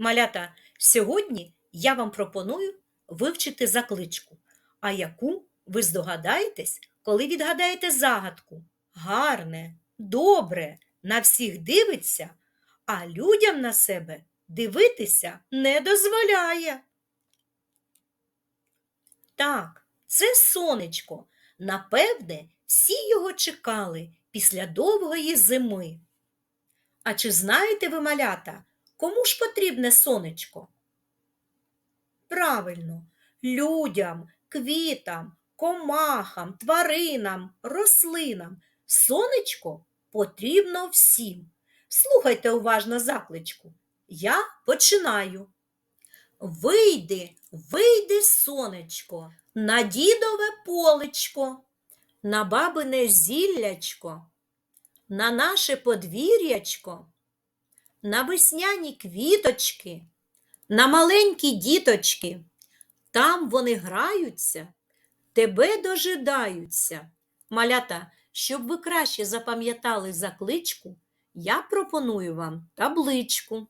Малята, сьогодні я вам пропоную вивчити закличку, а яку ви здогадаєтесь, коли відгадаєте загадку. Гарне, добре, на всіх дивиться, а людям на себе дивитися не дозволяє. Так, це сонечко. Напевне, всі його чекали після довгої зими. А чи знаєте ви, малята, кому ж потрібне сонечко? Правильно, людям, квітам, комахам, тваринам, рослинам. Сонечко потрібно всім. Слухайте уважно закличку. Я починаю. Вийди, вийди, сонечко, на дідове полечко, на бабине зіллячко, на наше подвір'ячко, на весняні квіточки, на маленькі діточки. Там вони граються, тебе дожидаються. Малята, щоб ви краще запам'ятали закличку, я пропоную вам табличку.